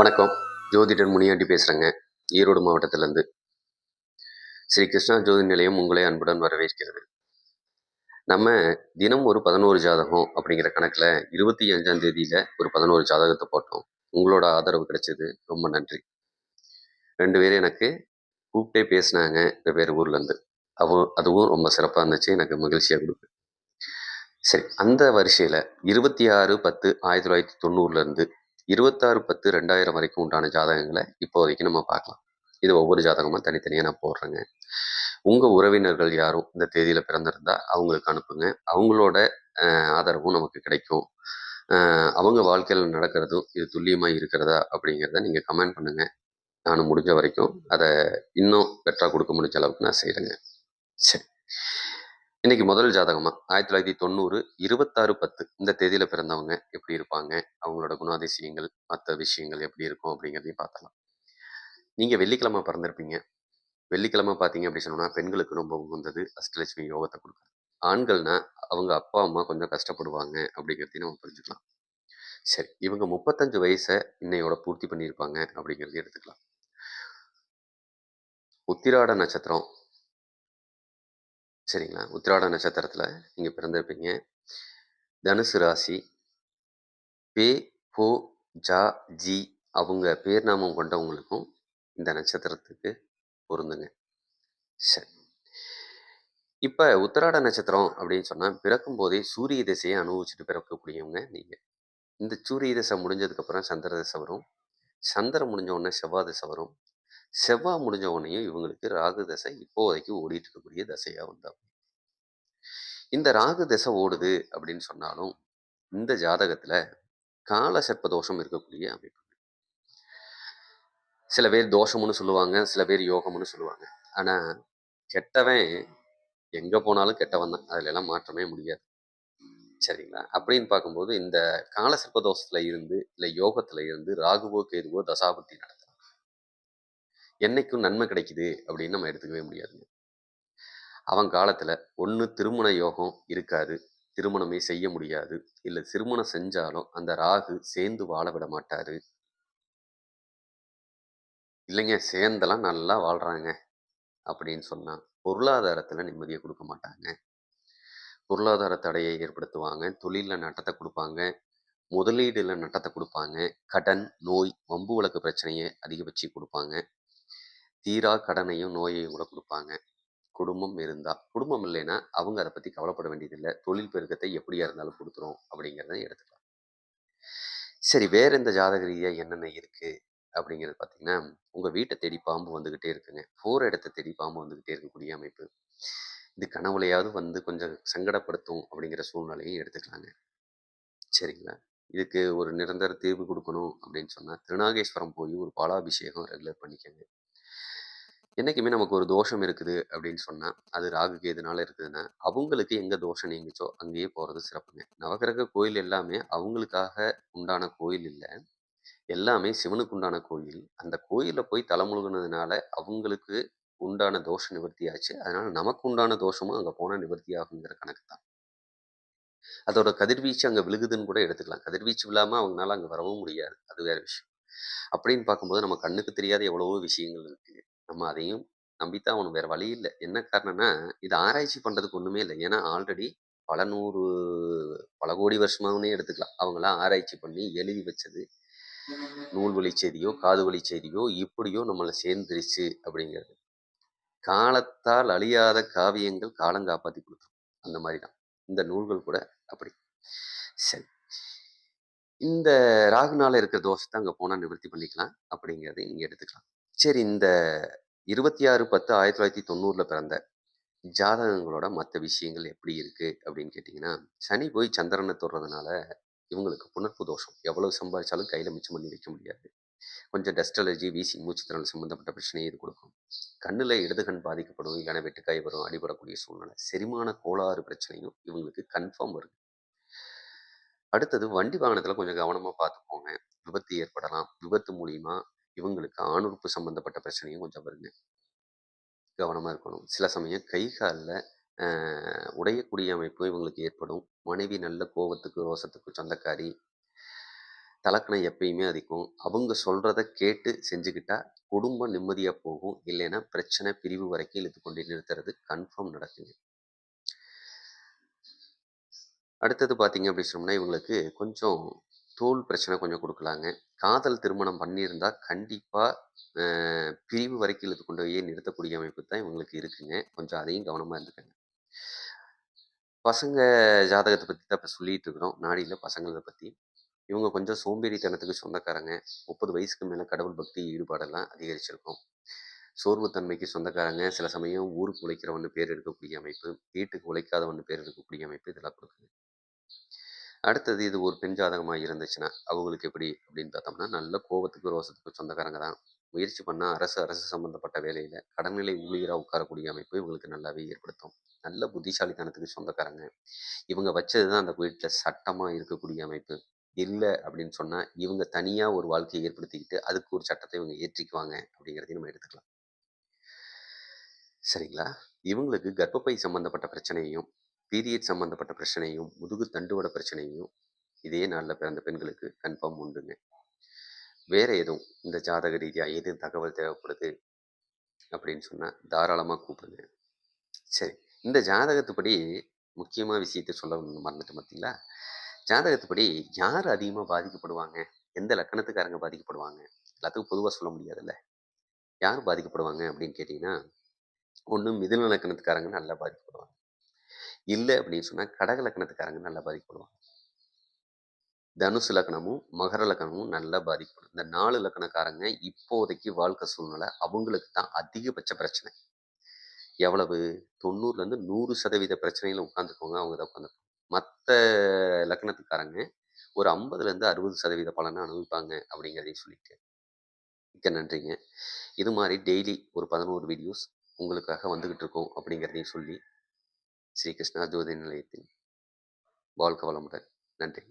வணக்கம். ஜோதிடன் முனியாண்டி பேசுகிறேங்க ஈரோடு மாவட்டத்திலேருந்து. ஸ்ரீ கிருஷ்ணா ஜோதி நிலையம் உங்களை அன்புடன் வரவேற்கிறது. நம்ம தினம் ஒரு பதினோரு ஜாதகம் அப்படிங்கிற கணக்கில் இருபத்தி அஞ்சாம் தேதியில் ஒரு பதினோரு ஜாதகத்தை போட்டோம். உங்களோட ஆதரவு கிடைச்சது. ரொம்ப நன்றி. ரெண்டு பேரும் எனக்கு கூப்பிட்டே பேசினாங்க பேர் ஊர்லேருந்து அவ அதுவும் ரொம்ப சிறப்பாக இருந்துச்சு. எனக்கு மகிழ்ச்சியாக கொடுக்கு சரி அந்த வரிசையில் இருபத்தி ஆறு பத்து ஆயிரத்தி தொள்ளாயிரத்தி தொண்ணூறுலேருந்து இருபத்தாறு பத்து ரெண்டாயிரம் வரைக்கும் உண்டான ஜாதகங்களை இப்போதைக்கு நம்ம பார்க்கலாம். இது ஒவ்வொரு ஜாதகமாக தனித்தனியாக நான் போடுறேங்க. உங்கள் உறவினர்கள் யாரும் இந்த தேதியில் பிறந்திருந்தா அவங்களுக்கு அனுப்புங்க. அவங்களோட ஆதரவும் நமக்கு கிடைக்கும். அவங்க வாழ்க்கையில் நடக்கிறதும் இது துல்லியமாக இருக்கிறதா அப்படிங்கிறத நீங்கள் கமெண்ட் பண்ணுங்கள் நான் முடிஞ்ச வரைக்கும் அதை இன்னும் பெட்டராக கொடுக்க முடிஞ்ச அளவுக்கு நான் செய்கிறேங்க சரி. இன்னைக்கு முதல் ஜாதகமா? ஆயிரத்தி தொள்ளாயிரத்தி தொண்ணூறு இருபத்தாறு பத்து. இந்த தேதியில பிறந்தவங்க எப்படி இருப்பாங்க? அவங்களோட குணாதிசயங்கள் மற்ற விஷயங்கள் எப்படி இருக்கும் அப்படிங்கிறதையும் பார்த்தலாம் நீங்க வெள்ளிக்கிழமை பிறந்திருப்பீங்க. வெள்ளிக்கிழமை பார்த்தீங்க அப்படி சொன்னோம்னா பெண்களுக்கு ரொம்ப உகந்தது அஷ்டலட்சுமி யோகத்தை கொடுக்கும் ஆண்கள்னா அவங்க அப்பா அம்மா கொஞ்சம் கஷ்டப்படுவாங்க அப்படிங்கிறதையும் நம்ம புரிஞ்சுக்கலாம். சரி இவங்க முப்பத்தஞ்சு வயசை இன்னையோட பூர்த்தி பண்ணியிருப்பாங்க அப்படிங்கிறதையும் எடுத்துக்கலாம். உத்திராட நட்சத்திரம் சரிங்களா? உத்திராட நட்சத்திரத்தில் நீங்கள் பிறந்திருப்பீங்க. தனுசு ராசி. பே போ ஜா ஜி அவங்க பேர் நாமம் கொண்டவங்களுக்கும் இந்த நட்சத்திரத்துக்கு பொருந்துங்க. சரி. இப்போ உத்திராட நட்சத்திரம் அப்படின்னு சொன்னால் பிறக்கும் போதே சூரிய திசையை அனுபவிச்சுட்டு பிறக்கக்கூடியவங்க நீங்கள் இந்த சூரிய திசை முடிஞ்சதுக்கப்புறம் சந்திர திசை வரும். சந்திரம் முடிஞ்ச உடனே செவ்வாய் திசை வரும். செவ்வாய் முடிஞ்ச உடனேயும் இவங்களுக்கு ராகு தசை இப்போதைக்கு ஓடிட்டு இருக்கக்கூடிய தசையாக வந்தா இந்த ராகு தசை ஓடுது அப்படின்னு சொன்னாலும் இந்த ஜாதகத்துல கால சர்ப்ப தோஷம் இருக்கக்கூடிய அமைப்பு. சில பேர் தோஷம்னு சொல்லுவாங்க சில பேர் யோகம்னு சொல்லுவாங்க. ஆனா கெட்டவன் எங்கே போனாலும் கெட்டவன் தான். அதுல எல்லாம் மாற்றமே முடியாது. சரிங்களா? அப்படின்னு பார்க்கும்போது இந்த கால சர்ப்ப தோஷத்துல இருந்து இல்லை யோகத்துல இருந்து ராகுவோ கேதுவோ தசாபுத்தி நடக்கும் என்னைக்கும் நன்மை கிடைக்குது அப்படின்னு நம்ம எடுத்துக்கவே முடியாதுங்க. அவன் காலத்தில் ஒன்று திருமண யோகம் இருக்காது திருமணமே செய்ய முடியாது இல்லை திருமணம் செஞ்சாலும் அந்த ராகு சேர்ந்து வாழ விட மாட்டாரு. இல்லைங்க சேர்ந்தெல்லாம் நல்லா வாழ்கிறாங்க அப்படின்னு சொன்னால் பொருளாதாரத்தில் நிம்மதியை கொடுக்க மாட்டாங்க. பொருளாதார தடையை ஏற்படுத்துவாங்க தொழிலில் நட்டத்தை கொடுப்பாங்க முதலீடுல நட்டத்தை கொடுப்பாங்க கடன் நோய் வம்பு வழக்கு பிரச்சனையை அதிகபட்சி கொடுப்பாங்க. தீரா கடனையும் நோயையும் கூட கொடுப்பாங்க. குடும்பம் இருந்தா குடும்பம் இல்லைன்னா அவங்க அதை பத்தி கவலைப்பட வேண்டியதில்லை. தொழில் பெருக்கத்தை எப்படியா இருந்தாலும் கொடுத்துரும் அப்படிங்கிறத எடுத்துக்கலாம். சரி வேற இந்த ஜாதக ரீதியாக என்னென்ன இருக்கு அப்படிங்கிறது பார்த்தீங்கன்னா உங்கள் வீட்டை தேடி பாம்பு வந்துக்கிட்டே இருக்குங்க. போற இடத்த தேடி பாம்பு வந்துக்கிட்டே இருக்கக்கூடிய அமைப்பு. இது கனவுலையாவது வந்து கொஞ்சம் சங்கடப்படுத்தும் அப்படிங்கிற சூழ்நிலையும் எடுத்துக்கலாங்க. சரிங்களா? இதுக்கு ஒரு நிரந்தர தீர்வு கொடுக்கணும் அப்படின்னு சொன்னால் திருநாகேஸ்வரம் போய் ஒரு பாலாபிஷேகம் ரெகுலர் பண்ணிக்கங்க. என்னைக்குமே நமக்கு ஒரு தோஷம் இருக்குது அப்படின்னு சொன்னால் அது ராகு கேதுனால இருக்குதுன்னா அவங்களுக்கு எங்கே தோஷம் நீங்கிச்சோ அங்கேயே போகிறது சிறப்புங்க. நவகிரக கோயில் எல்லாமே அவங்களுக்காக உண்டான கோயில் இல்லை. எல்லாமே சிவனுக்கு உண்டான கோயில். அந்த கோயிலில் போய் தலைமுழுகுனதுனால அவங்களுக்கு உண்டான தோஷ நிவர்த்தி ஆச்சு அதனால நமக்கு உண்டான தோஷமும் அங்கே போனால் நிவர்த்தி ஆகுங்கிற கணக்கு தான். அதோட கதிர்வீச்சு அங்கே விழுகுதுன்னு கூட எடுத்துக்கலாம். கதிர்வீச்சு இல்லாமல் அவங்களால அங்கே வரவும் முடியாது. அது வேற விஷயம். அப்படின்னு பார்க்கும்போது நம்ம கண்ணுக்கு தெரியாத எவ்வளவோ விஷயங்கள் இருக்கு. நம்ம அதையும் நம்பித்தான் அவனும் வேற வழி இல்லை. என்ன காரணம்னா இது ஆராய்ச்சி பண்றதுக்கு ஒண்ணுமே இல்லை. ஏன்னா ஆல்ரெடி பல நூறு பல கோடி வருஷமாகவே எடுத்துக்கலாம். அவங்களாம் ஆராய்ச்சி பண்ணி எழுதி வச்சது. நூல் வழி செய்தியோ காது வழி செய்தியோ இப்படியோ நம்மளை சேர்ந்துருச்சு அப்படிங்கிறது. காலத்தால் அழியாத காவியங்கள் காலம் காப்பாற்றி கொடுத்துரும். அந்த மாதிரி தான் இந்த நூல்கள் கூட அப்படி. சரி. இந்த ராகுனால இருக்கிற தோஷத்தை அங்கே போனால் நிவர்த்தி பண்ணிக்கலாம் அப்படிங்கிறதை நீங்கள் எடுத்துக்கலாம். சரி இந்த இருபத்தி ஆறு பத்து ஆயிரத்தி தொள்ளாயிரத்தி தொண்ணூறில் பிறந்த ஜாதகங்களோட மற்ற விஷயங்கள் எப்படி இருக்குது அப்படின்னு கேட்டிங்கன்னா சனி போய் சந்திரனை தொடுறதுனால இவங்களுக்கு புணர்ப்பு தோஷம். எவ்வளவு சம்பாதிச்சாலும் கையில் மிச்சம் பண்ணி வைக்க முடியாது. கொஞ்சம் டஸ்ட் அலர்ஜி வீசி மூச்சுத்திறல் சம்மந்தப்பட்ட பிரச்சனையை இது கொடுக்கும். கண்ணில் இடது கண் பாதிக்கப்படும் இல்லைன்னா வெட்டுக்காய் வரும் அடிபடக்கூடிய சூழ்நிலை. செரிமான கோளாறு பிரச்சனையும் இவங்களுக்கு கன்ஃபார்ம் வருது. அடுத்தது வண்டி வாகனத்தில் கொஞ்சம் கவனமாக பார்த்துக்கோங்க. விபத்து ஏற்படலாம். விபத்து மூலியமாக இவங்களுக்கு ஆணுறுப்பு சம்மந்தப்பட்ட பிரச்சனையும் கொஞ்சம் வருங்க கவனமாக இருக்கணும் சில சமயம் கை காலில் உடையக்கூடிய அமைப்பு இவங்களுக்கு ஏற்படும் மனைவி நல்ல கோபத்துக்கு ரோசத்துக்கு சொந்தக்காரி தலக்கணம் எப்பயுமே அதிகம். அவங்க சொல்கிறத கேட்டு செஞ்சுக்கிட்டா, குடும்பம் நிம்மதியாக போகும். இல்லைன்னா பிரச்சனை, பிரிவு வரைக்கும் இழுத்து கொண்டு நிறுத்துறது கன்ஃபார்ம் நடக்குங்க. அடுத்தது பார்த்தீங்க அப்படி சொன்னோம்னா, இவங்களுக்கு கொஞ்சம் தோல் பிரச்சனை கொஞ்சம் கொடுக்கலாங்க காதல் திருமணம் பண்ணியிருந்தால் கண்டிப்பாக பிரிவு வரைக்கும் இழுத்து கொண்டு போய் நிறுத்தக்கூடிய அமைப்பு தான் இவங்களுக்கு இருக்குங்க. கொஞ்சம் அதையும் கவனமாக இருந்துக்கங்க. பசங்க ஜாதகத்தை பற்றி தான் இப்போ சொல்லிட்டு இருக்கிறோம். நாடியில் பசங்களை பற்றி இவங்க கொஞ்சம் சோம்பேறித்தனத்துக்கு சொந்தக்காரங்க. 30 வயசுக்கு மேலே கடவுள் பக்தி ஈடுபாடெல்லாம் அதிகரிச்சிருக்கும். சோர்வுத்தன்மைக்கு சொந்தக்காரங்க. சில சமயம் ஊருக்கு உழைக்கிறவன்னு பேர் எடுக்கக்கூடிய அமைப்பு, வீட்டுக்கு உழைக்காதவன்னு பேர் எடுக்கக்கூடிய அமைப்பு இதெல்லாம் கொடுக்குது அடுத்தது இது ஒரு பெண் ஜாதகமாக இருந்துச்சுன்னா, அவங்களுக்கு எப்படி அப்படின்னு பார்த்தோம்னா, நல்ல கோபத்துக்கு ரோசத்துக்கு சொந்தக்காரங்க தான். முயற்சி பண்ணால் அரசு அரசு சம்மந்தப்பட்ட வேலையில் கடன்நிலை ஊழியராக உட்காரக்கூடிய அமைப்பு இவங்களுக்கு நல்லாவே ஏற்படுத்தும். நல்ல புத்திசாலித்தனத்துக்கு சொந்தக்காரங்க. இவங்க வச்சது தான் அந்த வீட்டில் சட்டமாக இருக்கக்கூடிய அமைப்பு. இல்லை அப்படின்னு சொன்னால் இவங்க தனியாக ஒரு வாழ்க்கையை ஏற்படுத்திக்கிட்டு, அதுக்கு ஒரு சட்டத்தை இவங்க ஏற்றிக்குவாங்க அப்படிங்கிறதையும் நம்ம எடுத்துக்கலாம். சரிங்களா? இவங்களுக்கு கர்ப்பப்பை சம்மந்தப்பட்ட பிரச்சனையும், பீரியட் சம்மந்தப்பட்ட பிரச்சனையும், முதுகு தண்டுவட பிரச்சனையும் இதே நாளில் பிறந்த பெண்களுக்கு கன்ஃபார்ம் உண்டுங்க. வேறு எதுவும் இந்த ஜாதக ரீதியாக எதுவும் தகவல் தேவைப்படுது அப்படின்னு சொன்னால் தாராளமாக கூப்பிடுங்க. சரி. இந்த ஜாதகத்துப்படி முக்கியமா விஷயத்த சொல்ல மறந்துட்டு பார்த்தீங்களா? ஜாதகத்துப்படி யார் அதிகமாக பாதிக்கப்படுவாங்க? எந்த லக்கணத்துக்காரங்க பாதிக்கப்படுவாங்க? எல்லாத்துக்கும் பொதுவாக சொல்ல முடியாதுல்ல. யார் பாதிக்கப்படுவாங்க அப்படின்னு கேட்டிங்கன்னா ஒன்றும் மிதுன லக்கணத்துக்காரங்க நல்லா பாதிக்கப்படுவாங்க. இல்லை அப்படின்னு சொன்னால் கடக லக்கணத்துக்காரங்க நல்லா பாதிக்கப்படுவாங்க. தனுசு லக்னமும், மகர லக்னமும் நல்லா பாதிக்கப்படும். இந்த நாலு லக்கணக்காரங்க இப்போதைக்கு வாழ்க்கை சூழ்நிலை அவங்களுக்கு தான் அதிகபட்ச பிரச்சனை. எவ்வளவு? தொண்ணூறுலேருந்து நூறு சதவீத பிரச்சனையில் உட்காந்துக்கோங்க அவங்க தான் உட்காந்துருப்பாங்க. மற்ற லக்னத்துக்காரங்க ஒரு ஐம்பதுலேருந்து அறுபது சதவீத பலனை அனுபவிப்பாங்க அப்படிங்கிறதையும் சொல்லிட்டு, மிக்க நன்றிங்க. இது மாதிரி டெய்லி ஒரு 11 வீடியோஸ் உங்களுக்காக வந்துக்கிட்டு இருக்கும் அப்படிங்கிறதையும் சொல்லி, ஸ்ரீகிருஷ்ணா ஜோதி நிலையத்தின் வாழ்க வளமுடன். நன்றி